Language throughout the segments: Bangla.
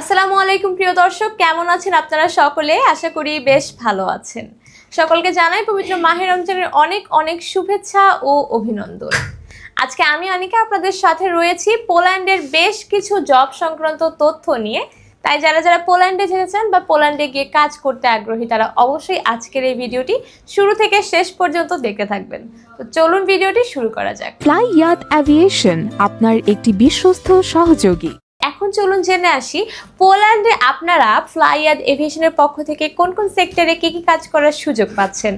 আসসালামু আলাইকুম, প্রিয় দর্শক। কেমন আছেন আপনারা সকলে? আশা করি বেশ ভালো আছেন। সকলকে জানাই পবিত্র মাহে রমজানের অনেক অনেক শুভেচ্ছা ও অভিনন্দন। আজকে আমি অনিকা আপনাদের সাথে রয়েছি পোল্যান্ডের বেশ কিছু জব সংক্রান্ত তথ্য নিয়ে। তাই যারা যারা পোল্যান্ডে যেতে চান বা পোল্যান্ডে গিয়ে কাজ করতে আগ্রহী, তারা অবশ্যই আজকের এই ভিডিওটি শুরু থেকে শেষ পর্যন্ত দেখতে থাকবেন। তো চলুন ভিডিওটি শুরু করা যাক। ফ্লাই ইয়াত অ্যাভিয়েশন আপনার একটি বিশ্বস্ত সহযোগী। এখন চলুন জেনে আসি, পোল্যান্ডে আপনারা ফ্লাইয়াদ এভিয়েশনের পক্ষ থেকে কোন কোন সেক্টরে কি কি কাজ করার সুযোগ পাচ্ছেন?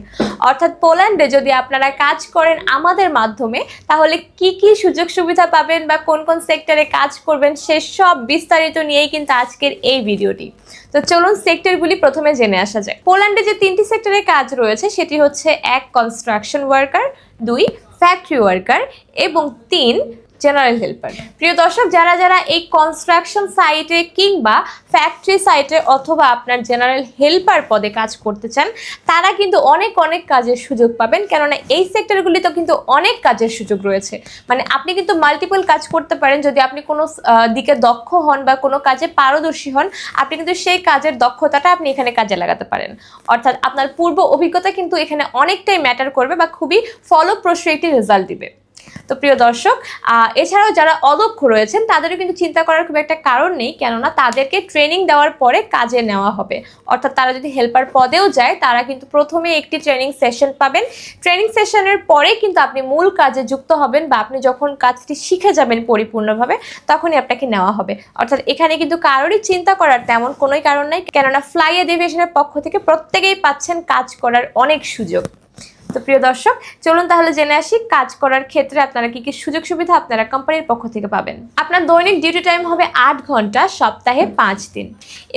অর্থাৎ পোল্যান্ডে যদি আপনারা কাজ করেন আমাদের মাধ্যমে, তাহলে কি কি সুযোগ সুবিধা পাবেন বা কোন কোন সেক্টরে কাজ করবেন সেসব বিস্তারিত নিয়েই কিন্তু আজকের এই ভিডিওটি। তো চলুন সেক্টরগুলি প্রথমে জেনে আসা যায় পোল্যান্ডে যে তিনটি সেক্টরে কাজ রয়েছে, সেটি হচ্ছে, এক কনস্ট্রাকশন ওয়ার্কার দুই ফ্যাক্টরি ওয়ার্কার এবং তিন জেনারেল হেল্পার প্রিয় দর্শক, যারা যারা এই কনস্ট্রাকশন সাইটে কিংবা ফ্যাক্টরি সাইটে অথবা আপনার জেনারেল হেল্পার পদে কাজ করতে চান, তারা কিন্তু অনেক অনেক কাজের সুযোগ পাবেন। কেননা এই সেক্টরগুলিতে কিন্তু অনেক কাজের সুযোগ রয়েছে। মানে আপনি কিন্তু মাল্টিপল কাজ করতে পারেন। যদি আপনি কোনো দিকে দক্ষ হন বা কোনো কাজে পারদর্শী হন, আপনি কিন্তু সেই কাজের দক্ষতাটা আপনি এখানে কাজে লাগাতে পারেন। অর্থাৎ আপনার পূর্ব অভিজ্ঞতা কিন্তু এখানে অনেকটাই ম্যাটার করবে বা খুবই ফলপ্রসূ একটি রেজাল্ট দিবে। তো প্রিয় দর্শক এছাড়াও যারা অদক্ষ রয়েছেন, তাদেরও কিন্তু চিন্তা করার খুব একটা কারণ নেই, কেননা তাদেরকে ট্রেনিং দেওয়ার পরে কাজে নেওয়া হবে। অর্থাৎ তারা যদি হেল্পার পদেও যায়, তারা কিন্তু প্রথমে একটি ট্রেনিং সেশন পাবেন। ট্রেনিং সেশনের পরে কিন্তু আপনি মূল কাজে যুক্ত হবেন বা আপনি যখন কাজটি শিখে যাবেন পরিপূর্ণভাবে, তখনই আপনাকে নেওয়া হবে। অর্থাৎ এখানে কিন্তু কারোরই চিন্তা করার তেমন কোনোই কারণ নাই, কেননা ফ্লাই এডিভিয়েশনের পক্ষ থেকে প্রত্যেকেই পাচ্ছেন কাজ করার অনেক সুযোগ। তো প্রিয় দর্শক, চলুন তাহলে জেনে আসি কাজ করার ক্ষেত্রে আপনারা কি কি সুযোগ সুবিধা আপনারা কোম্পানির পক্ষ থেকে পাবেন। আপনার দৈনিক ডিউটি টাইম হবে আট ঘণ্টা, সপ্তাহে পাঁচ দিন।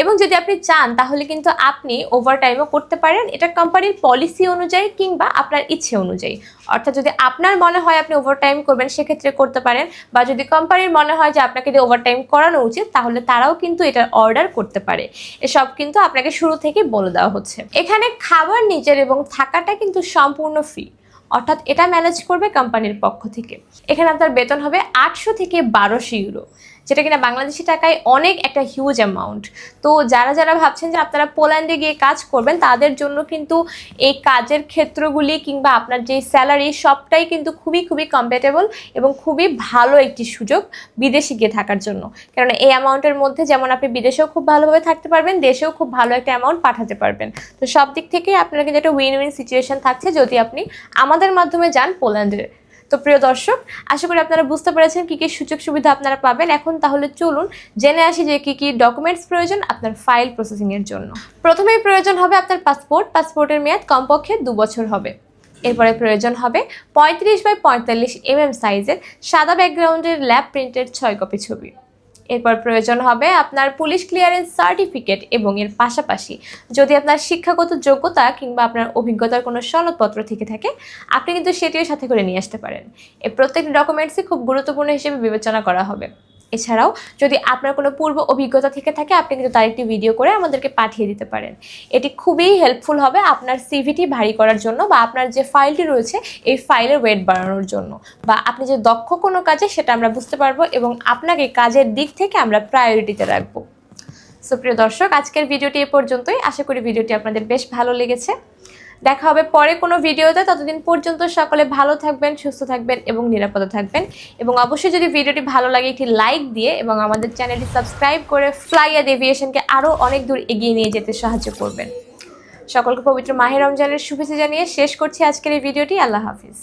এবং যদি আপনি চান, তাহলে কিন্তু আপনি ওভার টাইমও করতে পারেন। এটা কোম্পানির পলিসি অনুযায়ী কিংবা আপনার ইচ্ছে অনুযায়ী। অর্থাৎ যদি আপনার মনে হয় আপনি ওভারটাইম করবেন, সেক্ষেত্রে করতে পারেন। বা যদি কোম্পানির মনে হয় যে আপনাকে দিয়ে ওভারটাইম করানো উচিত, তাহলে তারাও কিন্তু এটার অর্ডার করতে পারে। এসব কিন্তু আপনাকে শুরু থেকেই বলে দেওয়া হচ্ছে। এখানে খাবার নিজের এবং থাকাটা কিন্তু সম্পূর্ণ ফ্রি অর্থাৎ এটা ম্যানেজ করবে কোম্পানির পক্ষ থেকে। এখানে আপনার বেতন হবে আটশো থেকে বারোশো ইউরো যেটা কিনা বাংলাদেশি টাকায় অনেক একটা হিউজ অ্যামাউন্ট তো যারা যারা ভাবছেন যে আপনারা পোল্যান্ডে গিয়ে কাজ করবেন, তাদের জন্য কিন্তু এই কাজের ক্ষেত্রগুলি কিংবা আপনার যে স্যালারি সবটাই কিন্তু খুবই খুবই কম্পেটেবল এবং খুবই ভালো একটি সুযোগ বিদেশে গিয়ে থাকার জন্য। কারণ এই অ্যামাউন্টের মধ্যে যেমন আপনি বিদেশেও খুব ভালোভাবে থাকতে পারবেন, দেশেও খুব ভালো একটা অ্যামাউন্ট পাঠাতে পারবেন। তো সব দিক থেকে আপনার কিন্তু একটা উইন উইন সিচুয়েশন থাকছে যদি আপনি আমাদের মাধ্যমে যান পোল্যান্ডে। তো প্রিয় দর্শক, আশা করি আপনারা বুঝতে পেরেছেন কী কী সুযোগ সুবিধা আপনারা পাবেন। এখন তাহলে চলুন জেনে আসি যে কী কী ডকুমেন্টস প্রয়োজন আপনার ফাইল প্রসেসিংয়ের জন্য। প্রথমেই প্রয়োজন হবে আপনার পাসপোর্ট পাসপোর্টের মেয়াদ কমপক্ষে দু বছর হবে। এরপরে প্রয়োজন হবে পঁয়ত্রিশ বাই পঁয়তাল্লিশ এম এম সাইজের সাদা ব্যাকগ্রাউন্ডের ল্যাব প্রিন্টের ছয় কপি ছবি। এরপর প্রয়োজন হবে আপনার পুলিশ ক্লিয়ারেন্স সার্টিফিকেট এবং এর পাশাপাশি যদি আপনার শিক্ষাগত যোগ্যতা কিংবা আপনার অভিজ্ঞতার কোনো সনদপত্র থেকে থাকে, আপনি কিন্তু সেটিও সাথে করে নিয়ে আসতে পারেন। এই প্রত্যেকটি ডকুমেন্টসই খুব গুরুত্বপূর্ণ হিসেবে বিবেচনা করা হবে। এছাড়াও যদি আপনার কোনো পূর্ব অভিজ্ঞতা থেকে থাকে, আপনি কিন্তু তার একটি ভিডিও করে আমাদেরকে পাঠিয়ে দিতে পারেন। এটি খুবই হেল্পফুল হবে আপনার সিভিটি ভারী করার জন্য বা আপনার যে ফাইলটি রয়েছে, এই ফাইলের ওয়েট বাড়ানোর জন্য। বা আপনি যে দক্ষ কোনো কাজে, সেটা আমরা বুঝতে পারব এবং আপনাকে কাজের দিক থেকে আমরা প্রায়োরিটিতে রাখব। সো প্রিয় দর্শক, আজকের ভিডিওটি এ পর্যন্তই। আশা করি ভিডিওটি আপনাদের বেশ ভালো লেগেছে। দেখা হবে পরে কোনো ভিডিওতে। ততদিন পর্যন্ত সকলে ভালো থাকবেন, সুস্থ থাকবেন এবং নিরাপদে থাকবেন। এবং অবশ্যই যদি ভিডিওটি ভালো লাগে, একটি লাইক দিয়ে এবং আমাদের চ্যানেলটি সাবস্ক্রাইব করে ফ্লাইয়া এভিয়েশনকে আরও অনেক দূর এগিয়ে নিয়ে যেতে সাহায্য করবেন। সকলকে পবিত্র মাহের রমজানের শুভেচ্ছা জানিয়ে শেষ করছি আজকের এই ভিডিওটি। আল্লাহ হাফিজ।